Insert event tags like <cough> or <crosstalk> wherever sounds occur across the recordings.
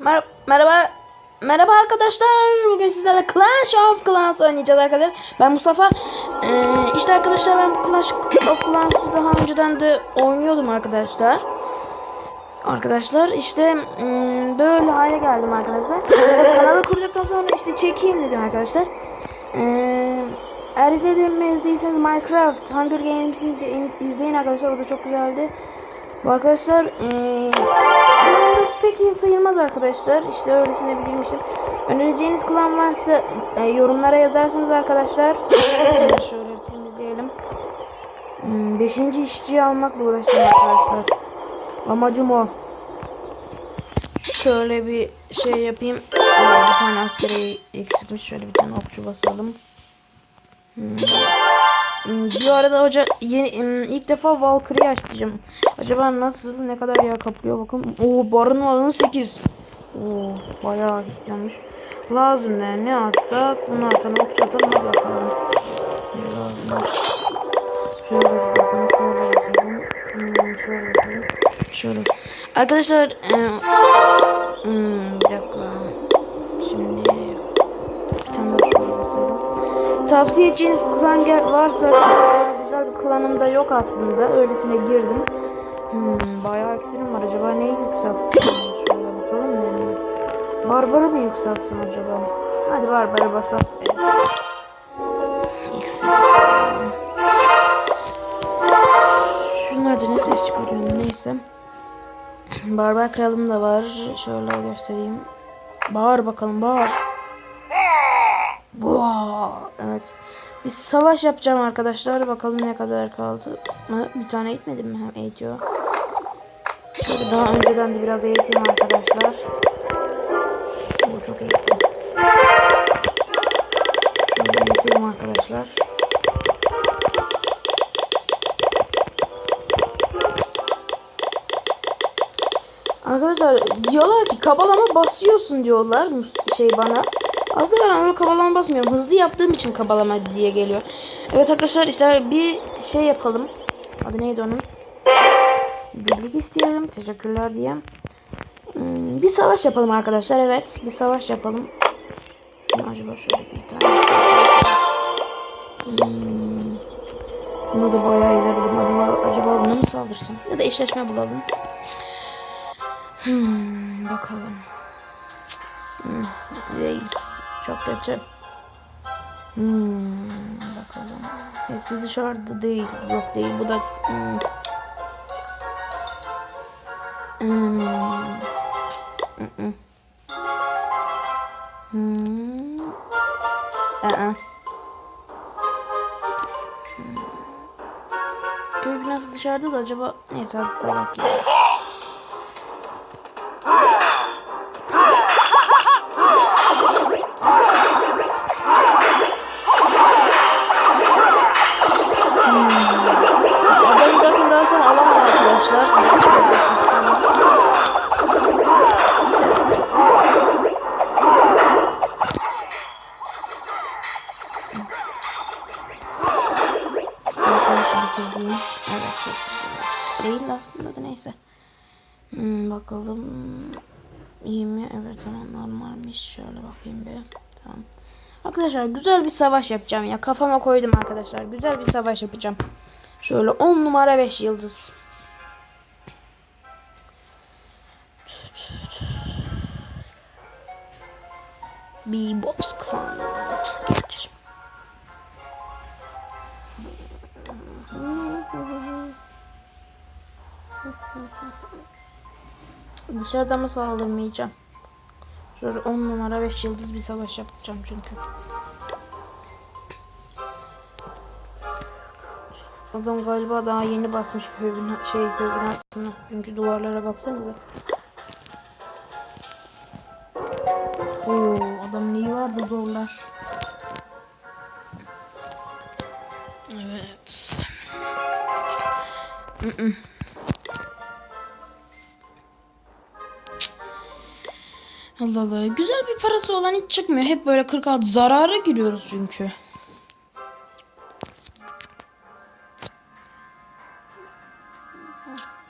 Mer merhaba. Merhaba arkadaşlar. Bugün sizlerle Clash of Clans oynayacağız arkadaşlar. Ben Mustafa. Ee, işte arkadaşlar ben Clash of Clans'ı daha önceden de oynuyordum arkadaşlar. Arkadaşlar işte hmm, böyle hale geldim arkadaşlar. Kanalı kurduktan sonra işte çekeyim dedim arkadaşlar. Ee, eğer izlemediyseniz Minecraft Hunger Games'i izleyin arkadaşlar. O da çok güzeldi. Bu arkadaşlar klanımda pek iyi sayılmaz arkadaşlar. İşte öylesine bir girmiştim. Önereceğiniz klan varsa e, yorumlara yazarsınız arkadaşlar. <laughs> Şöyle, şöyle temizleyelim. Hmm, beşinci işçiyi almakla uğraşacağım arkadaşlar. Amacım o. Şöyle bir şey yapayım. Aa, bir tane askeri eksikmiş. Şöyle bir tane okçu basalım. Hmm, Bir arada hoca yeni hmm, ilk defa Valkyrie açacağım. Acaba nasıl ne kadar yer kaplıyor bakın. Oo barın alanı 8. Oo bayağı istiyormuş. Lazım ne ne atsak onu atalım okçu atalım hadi bakalım. Ne lazımmış. Şöyle basalım şöyle basalım. Hmm, şöyle basalım. Şöyle. Arkadaşlar e, hmm, bir dakika. Şimdi Tavsiye edeceğiniz klan varsa böyle güzel bir klanım da yok aslında. Öylesine girdim. Hmm, bayağı eksirim var. Acaba neyi yükseltsin? Şöyle bakalım yani. Barbarı mı yükseltsin acaba? Hadi Barbarı basalım. İksir. Şunlar da ne ses çıkarıyor neyse. Barbar kralım da var. Şöyle göstereyim. Bağır bakalım bağır. Wow, evet. Bir savaş yapacağım arkadaşlar. Bakalım ne kadar kaldı. Bir tane eğitmedim mi? Hem eğitiyor. Şöyle daha önceden de biraz eğiteyim arkadaşlar. Bu çok eğitim. Şöyle eğiteyim arkadaşlar. Arkadaşlar diyorlar ki kabalama basıyorsun diyorlar şey bana. Aslında ben öyle kabalama basmıyorum. Hızlı yaptığım için kabalama diye geliyor. Evet arkadaşlar işte bir şey yapalım. Adı neydi onun? Birlik isteyelim. Teşekkürler diye. Hmm, bir savaş yapalım arkadaşlar. Evet bir savaş yapalım. Acaba şöyle bir tane. Hmm. Bunu da bayağı ilerledim. Acaba, acaba buna mı saldırsam? Ya da eşleşme bulalım. Hmm, bakalım. Hmm, değil. Çok kötü. Hmm, bakalım. Hepsi dışarıda değil. Yok değil. Bu da hmm. Hmm. Mm-mm. Hmm. Aa. Hmm. Köy binası dışarıda da acaba neyse hadi savaşı bitirdiğim. Evet çok güzel. Değil aslında da neyse. Hmm, bakalım. İyi mi? Evet tamam normalmiş. Şöyle bakayım bir. Tamam. Arkadaşlar güzel bir savaş yapacağım ya. Kafama koydum arkadaşlar. Güzel bir savaş yapacağım. Şöyle 10 numara 5 yıldız. Bebop's Clan. Geç. Dışarıdan mı saldırmayacağım? Şöyle 10 numara 5 yıldız bir savaş yapacağım çünkü. Adam galiba daha yeni basmış köy bina, şey köy binasını. Çünkü duvarlara baksanıza. Oo, adam neyi vardı zorlar. Evet. Allah Allah. Güzel bir parası olan hiç çıkmıyor. Hep böyle 46 zarara giriyoruz çünkü.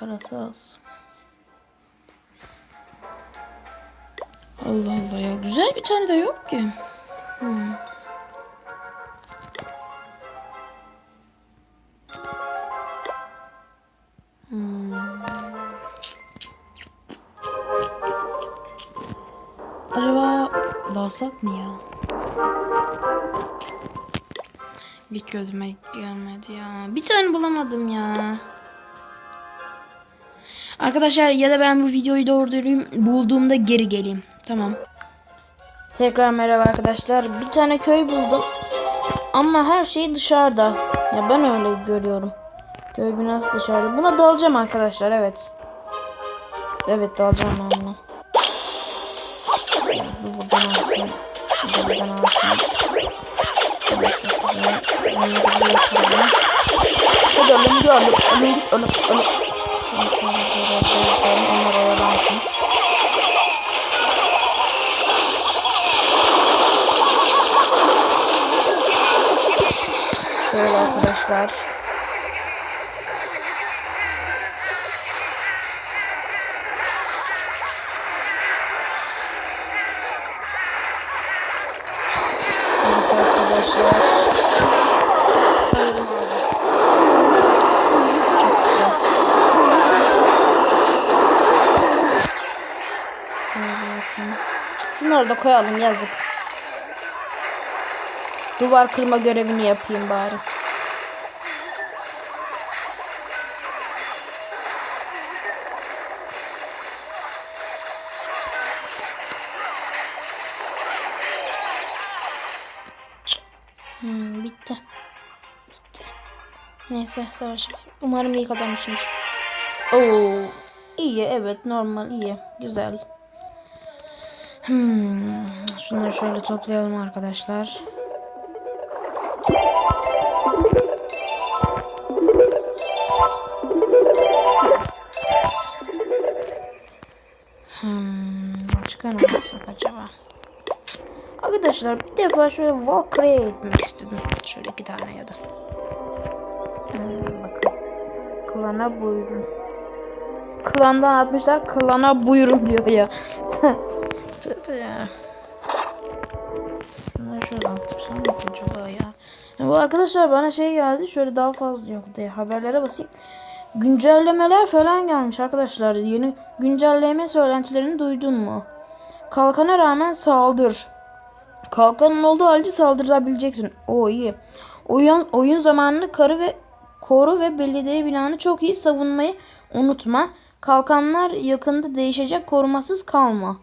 Parası az. Allah Allah ya. Güzel bir tane de yok ki. Dalsak mı ya? Hiç gözüme gelmedi ya. Bir tane bulamadım ya. Arkadaşlar ya da ben bu videoyu durdurayım. Bulduğumda geri geleyim. Tamam. Tekrar merhaba arkadaşlar. Bir tane köy buldum. Ama her şey dışarıda. Ya ben öyle görüyorum. Köy binası dışarıda. Buna dalacağım arkadaşlar. Evet. Evet dalacağım ben buna. Bu buradan alsın. Bu da buradan alsın. Evet, çok güzel. Bunu buraya atalım. Hadi oğlum gel oğlum. Oğlum git oğlum. Oğlum. Şunu şöyle biraz daha yapalım. Onlar oyalansın. Şöyle arkadaşlar. Da koyalım yazık. Duvar kırma görevini yapayım bari. Hmm, bitti. Bitti. Neyse savaş. Umarım iyi kazanmışımdır. Oo, iyi evet normal iyi. Güzel. Hmm, şunları şöyle toplayalım arkadaşlar. Hmm, ne yapsak acaba? Arkadaşlar bir defa şöyle Valkyrie'ye gitmek istedim. Şöyle iki tane ya da. Hmm, bakın. Klana buyurun. Klandan atmışlar. Klana buyurun diyor ya. <laughs> Tövbe ya. Şunları şöyle attırsam acaba ya? ya? Bu arkadaşlar bana şey geldi. Şöyle daha fazla yok diye haberlere basayım. Güncellemeler falan gelmiş arkadaşlar. Yeni güncelleme söylentilerini duydun mu? Kalkana rağmen saldır. Kalkanın olduğu halde saldırabileceksin. O iyi. Oyun, oyun zamanını karı ve koru ve belediye binanı çok iyi savunmayı unutma. Kalkanlar yakında değişecek korumasız kalma.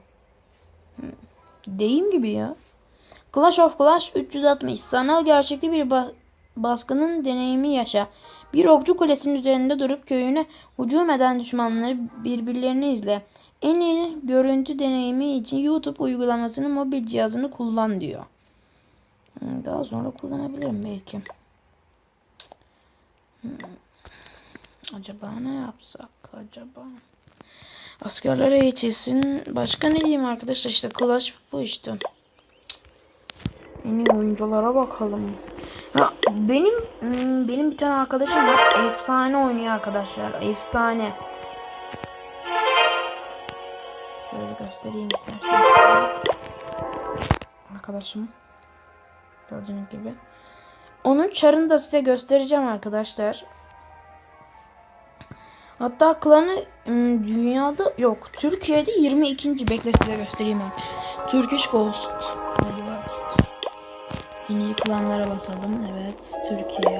Deyim gibi ya. Clash of Clash 360 sanal gerçekli bir ba- baskının deneyimi yaşa. Bir okçu kulesinin üzerinde durup köyüne hücum eden düşmanları birbirlerini izle. En iyi görüntü deneyimi için YouTube uygulamasının mobil cihazını kullan diyor. Hmm, Daha sonra kullanabilirim belki. Hmm. Acaba ne yapsak acaba? Askerler eğitilsin. Başka ne diyeyim arkadaşlar işte Clash bu işte. En iyi oyunculara bakalım. Ha, benim hmm, benim bir tane arkadaşım var. Efsane oynuyor arkadaşlar. Efsane. Şöyle göstereyim isterseniz. Arkadaşım. Gördüğünüz gibi. Onun çarını da size göstereceğim arkadaşlar. Hatta klanı dünyada yok. Türkiye'de 22. Bekle size göstereyim ben. Turkish Ghost. Ghost. İyi klanlara basalım. Evet. Türkiye.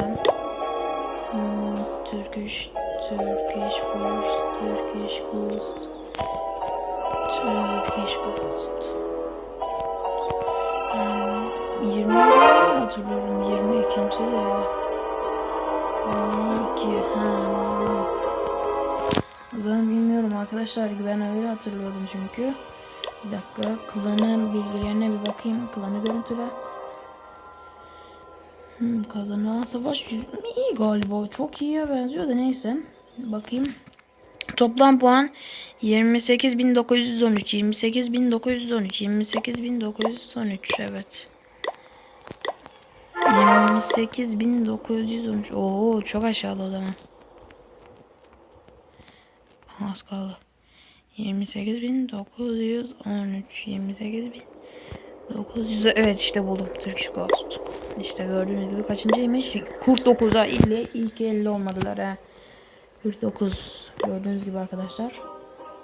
Hmm, Turkish Turkish Force Turkish Ghost Turkish Ghost hmm, 20 hatırlıyorum 22. de 22 ha o zaman bilmiyorum arkadaşlar ben öyle hatırlıyordum çünkü bir dakika klanın bilgilerine bir bakayım klanı görüntüle Hmm, kazanan savaş iyi galiba. Çok iyiye benziyor da neyse. Bakayım. Toplam puan 28.913, 28.913, 28.913 evet. 28.913. Oo çok aşağıda o zaman. Az kaldı. 28.913 28.900 Evet işte buldum Turkish Ghost. İşte gördüğünüz gibi kaçıncıymış? 49'a illi ilk 50 olmadılar ha. 49 gördüğünüz gibi arkadaşlar.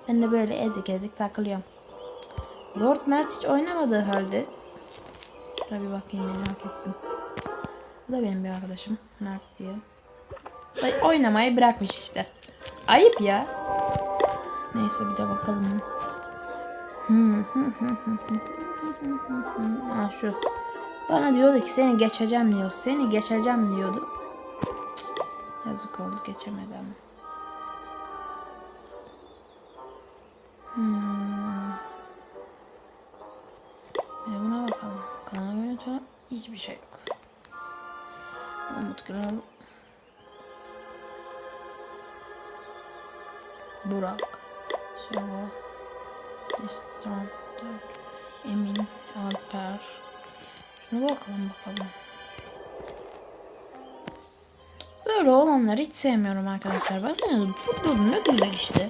Ben de böyle ezik ezik takılıyorum. Lord Mert hiç oynamadığı halde. Şuna bir bakayım merak ettim. Bu da benim bir arkadaşım. Mert diye. Ay, oynamayı bırakmış işte. Ayıp ya. Neyse bir de bakalım. Ha şu. Bana diyordu ki seni geçeceğim diyor. Seni geçeceğim diyordu. Yazık oldu geçemedi. Hmm. De buna bakalım. Kanal görüntü hiçbir şey yok. Umut Kral. Burak. Şöyle. Destan. Emin. Alper. Şuna bakalım bakalım. Böyle olanları hiç sevmiyorum arkadaşlar. Baksanıza futbol ne güzel işte.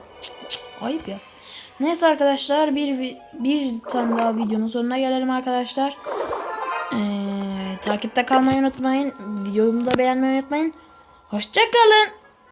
Ayıp ya. Neyse arkadaşlar bir bir tane daha videonun sonuna gelelim arkadaşlar. Ee, takipte kalmayı unutmayın. Videomu da beğenmeyi unutmayın. Hoşçakalın.